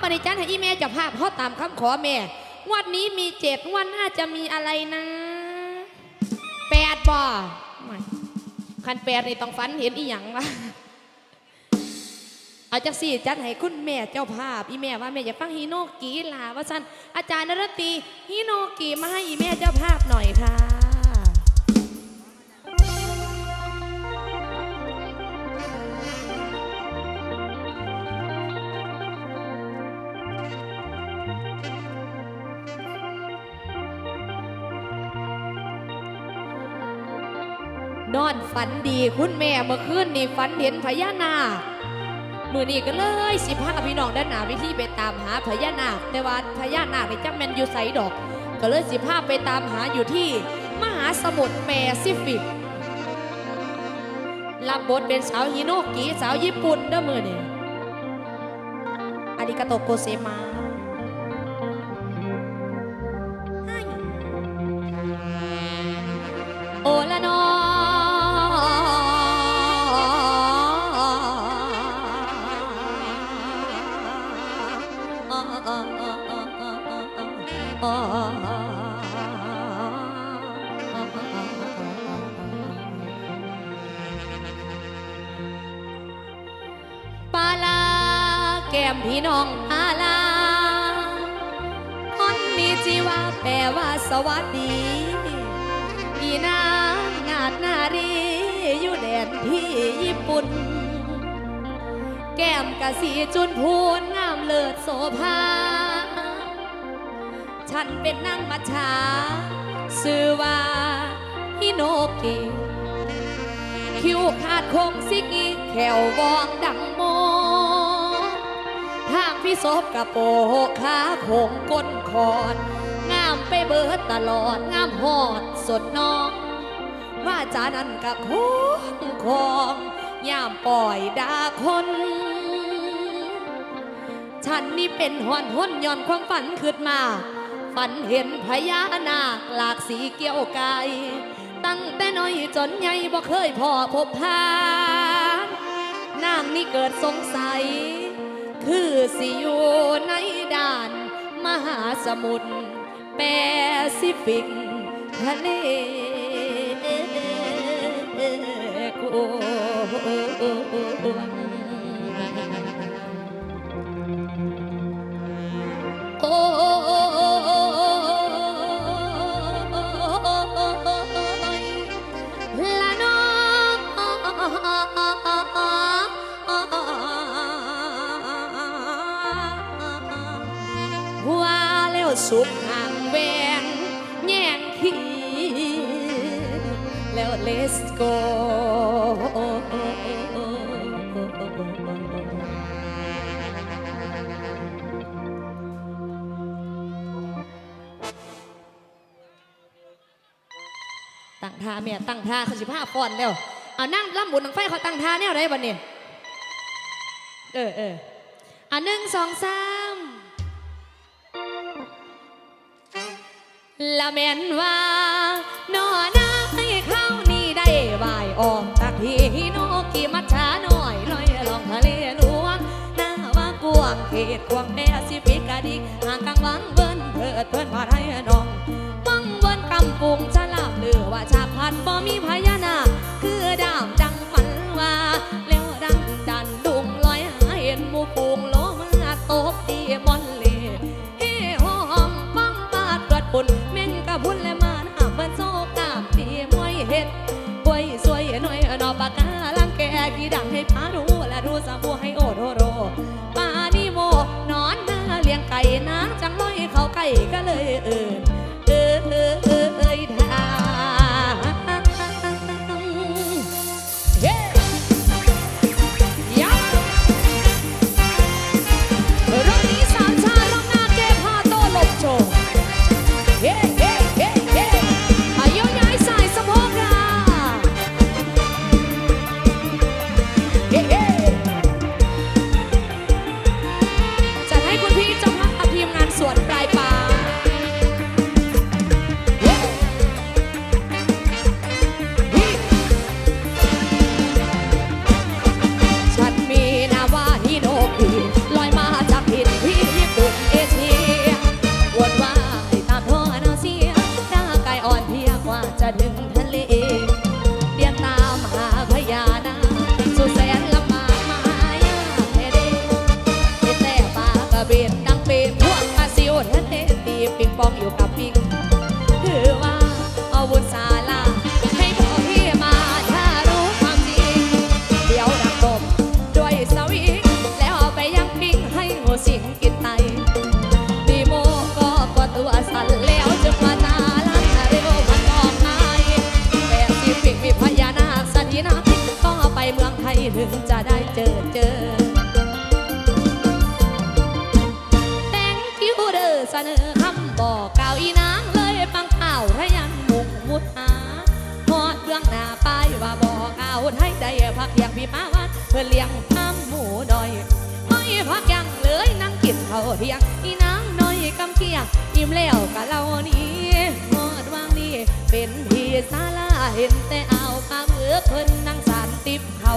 ปณิจันให้อีแม่เจะภาพเขาะตามคำขอแม่งวันนี้มีเจ็ดงวันหน้าจะมีอะไรนะแปดบ่คันแปดนี่ต้องฝันเห็นอีหยังวะเอาจักสี่จัดให้คุณแม่เจ้าภาพ อีแม่ว่าแม่อยากฟังฮีโนกีลาว่าสั้นอาจารย์นรตีฮีโนกีมาให้อีแม่เจ้าภาพหน่อยค่ะ นอนฝันดีคุณแม่เมื่อคืนนี่ฝันเห็นพญานาคมือนี้ก็เลยสิพาพี่น้องด้านหนาวิธีไปตามหาพญานาคแต่ว่าพญานาคในจักแมนอยู่ไสดอก ก็เลยสิพาไปตามหาอยู่ที่มหาสมุทรแปซิฟิกรับบทเป็นสาวฮิโนกิสาวญี่ปุ่นเด้อมือนี่อาริกาโตโกเซมา ปาลาแก้มพี่น้องอาลาคนมีจีวาแปลว่าสวัสดีพี่นางนาดนารีอยู่แดนที่ญี่ปุ่น แก้มกะสีจุนพูนงามเลิศโสภา ฉันเป็นนางมัจฉาชื่อว่าฮิโนกิคิวขาดคงสิกีแขววองดังโมทางพี่ศพกระโปกขาโคงก้นคอนงามไปเบิดตลอดงามหอดสดน้องว่าจานั้นกะคงคองยามปล่อยดาคน ฉันนี่เป็นหอนห้นย้อนความฝันขึ้นมา ฝันเห็นพญานาคหลากสีเกี่ยวกาย ตั้งแต่น้อยจนใหญ่บ่เคยพอพบพานนางนี่เกิดสงสัย คือสิอยู่ในด่าน มหาสมุทรแปซิฟิกทะเลกว้ สุขห่างแวงแย่งขี้แล้ว let's go ตั้งท่าแม่ตั้งท่าเขาสิบห้าฟอนแล้วเอานั่งล่ำบุญนังไฟเขาตั้งท่าแนวไหนบันนี้เออเอออะหนึ่งสองสาม ละแม่นว่านอนาให้เข้านี่ได้วายออมจากที่ฮิโนกิมัจฉาหน่อยลอยลองทะเลหลวงหน้าว่ากวางเขตกวางแปซิฟิกกะดิกห่างกลางวังเบิ้นเพิดเพิ่นพาไทยน้องมังเวิ้นกำปุงฉลาบเลือว่าชาพันบ่มีพญานาคคือดามดังมันว่าเลี้ยวดังดันดุงลอยหาเห็นมูปูง งแกกี่ สิงกินไตดีโมก็กว่าตัวสั่นแล้วจึงมานาลันเร็วมันออกนายแปดสิบปีมีพญานาคสถินาก็ไปเมืองไทยถึงจะได้เจอเจอ Thank you เด้อเสนอคำบอกกล่าวอีนางเลยฟังข่าวทะยันมุกมุดหาฮอดเรื่องหน้าป้ายว่าบอกเอาไทยได้พักเที่ยงพี่มาวันเพื่อเลี้ยงข้าาเที่ยงอีนางน้อยกำเกียงอิ่มแล้วกะเล่านี้หอดวางนี้เป็นที่ซาลาเห็นแต่เอาปลาเบือเพิ่นนั่งสารติบเขา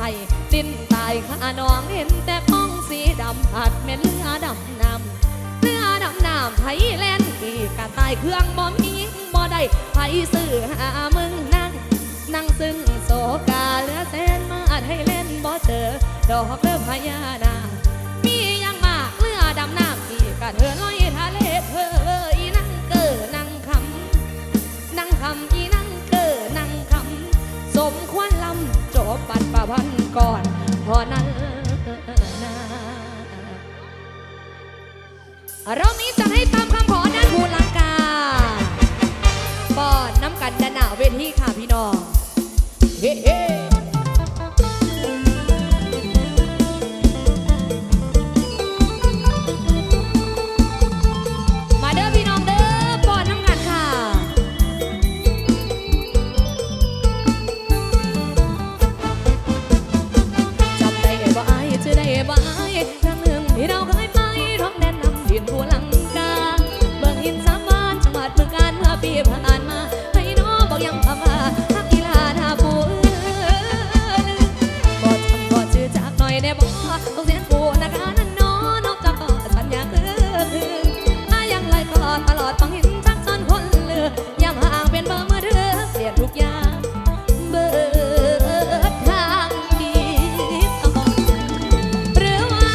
อยากให้ดินตายข้าน้องเห็นแต่พ้องสีดำผัดเม็นเรือดำน้ำเรือดำน้ำไทยแลนด์กี่กะตายเครื่องบ่มีบ่ได้ไผซื้อหามึงนั่งนั่งซึ่งโศกาเลือแสนมาไทยเล่นบ่เจอดอกเริ่มพญานามีอยังมากเรือดำน้ำที่กะเธอลอย เรามีจะให้ตามคำขอด้านภูลังกาป้อนน้ำกันด้านหนาเวทีค่ะพี่น้อง เฮ้เฮ้มาเด้อพี่น้องเด้อปอน้ำกันค่ะจำได้บ่อาจะได้บ่อาครั้งหนึ่งที่เราเคย ต้อดฟังหินชักจนคนเลือยามห่างเป็นเบอร์มือถือเปลี่ยนทุกอย่างเบอร์ทางดีต้องหรือว่า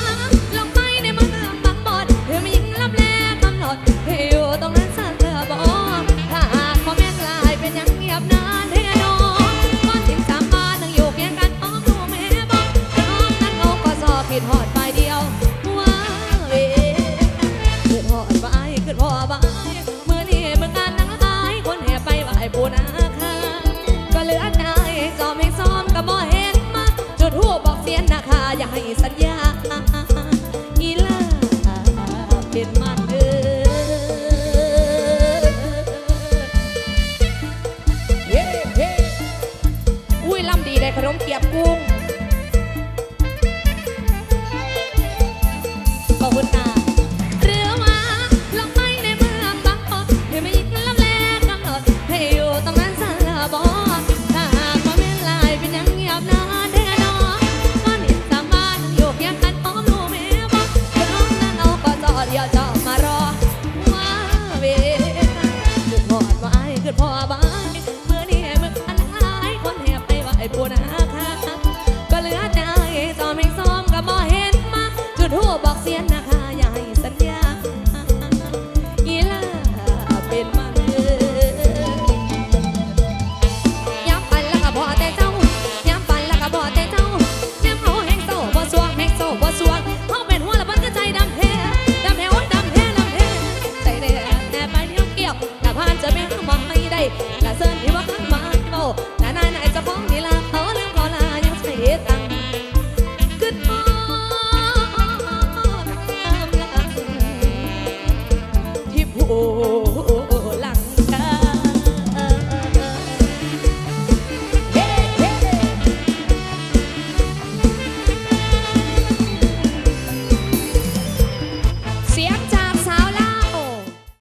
ลงไปในเมืองบางบอดเพื่อไม่ยิงลับแลกำหนดให้อยู่ตรงนั้นสักเธอบอกถ้าหากพ่อแม่กลายเป็นยังเงียบนานให้นอน ยนนะคะอย่าให้สัญญา ดไว้ขึ้นพอบา